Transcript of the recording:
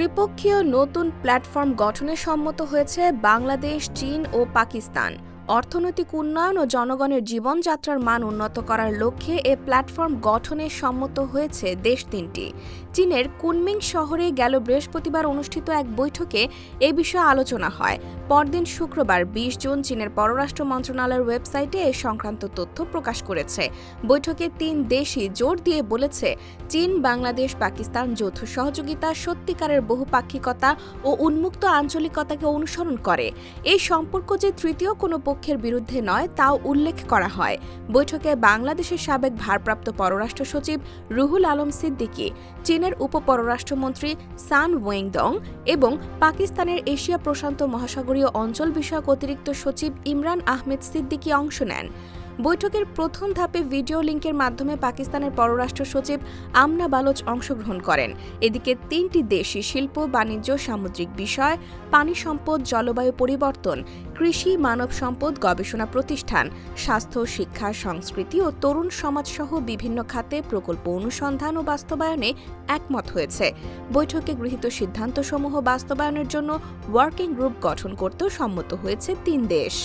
ত্রিপক্ষীয় নতুন প্ল্যাটফর্ম গঠনে সম্মত হয়েছে বাংলাদেশ চীন ও পাকিস্তান। অর্থনৈতিক উন্নয়ন ও জনগণের জীবনযাত্রার মান উন্নত করার লক্ষ্যে এ প্ল্যাটফর্ম গঠনে সম্মত হয়েছে দেশ তিনটি। চীনের কুনমিং শহরে গেল বৃহস্পতিবার অনুষ্ঠিত এক বৈঠকে এ বিষয়ে আলোচনা হয়। পরদিন শুক্রবার বিশ জুন চীনের পররাষ্ট্র মন্ত্রণালয়ের ওয়েবসাইটে এ সংক্রান্ত তথ্য প্রকাশ করেছে। বৈঠকে তিন দেশই জোর দিয়ে বলেছে, চীন, বাংলাদেশ, পাকিস্তান যৌথ সহযোগিতা, সত্যিকারের বহুপাক্ষিকতা ও উন্মুক্ত আঞ্চলিকতাকে অনুসরণ করে। এই সম্পর্ক যে তৃতীয় কোনো পক্ষের বিরুদ্ধে নয়, তাও উল্লেখ করা হয়। বৈঠকে বাংলাদেশের সাবেক ভারপ্রাপ্ত পররাষ্ট্র সচিব রুহুল আলম সিদ্দিকি, চীনের উপপররাষ্ট্রমন্ত্রী সান ওয়েংদং এবং পাকিস্তানের এশিয়া প্রশান্ত মহাসাগরীয় অঞ্চল বিষয়ক অতিরিক্ত সচিব ইমরান আহমেদ সিদ্দিকি অংশ নেন। বৈঠকের প্রথম ধাপে ভিডিও লিঙ্কের মাধ্যমে পাকিস্তানের পররাষ্ট্র সচিব আমনা বালোচ অংশগ্রহণ করেন। এদিকে তিনটি দেশই শিল্প, বাণিজ্য, সামুদ্রিক বিষয়, পানি সম্পদ, জলবায়ু পরিবর্তন, কৃষি, মানব সম্পদ গবেষণা প্রতিষ্ঠান, স্বাস্থ্য, শিক্ষা, সংস্কৃতি ও তরুণ সমাজসহ বিভিন্ন খাতে প্রকল্প অনুসন্ধান ও বাস্তবায়নে একমত হয়েছে। বৈঠকে গৃহীত সিদ্ধান্তসমূহ বাস্তবায়নের জন্য ওয়ার্কিং গ্রুপ গঠন করতেও সম্মত হয়েছে তিন দেশ।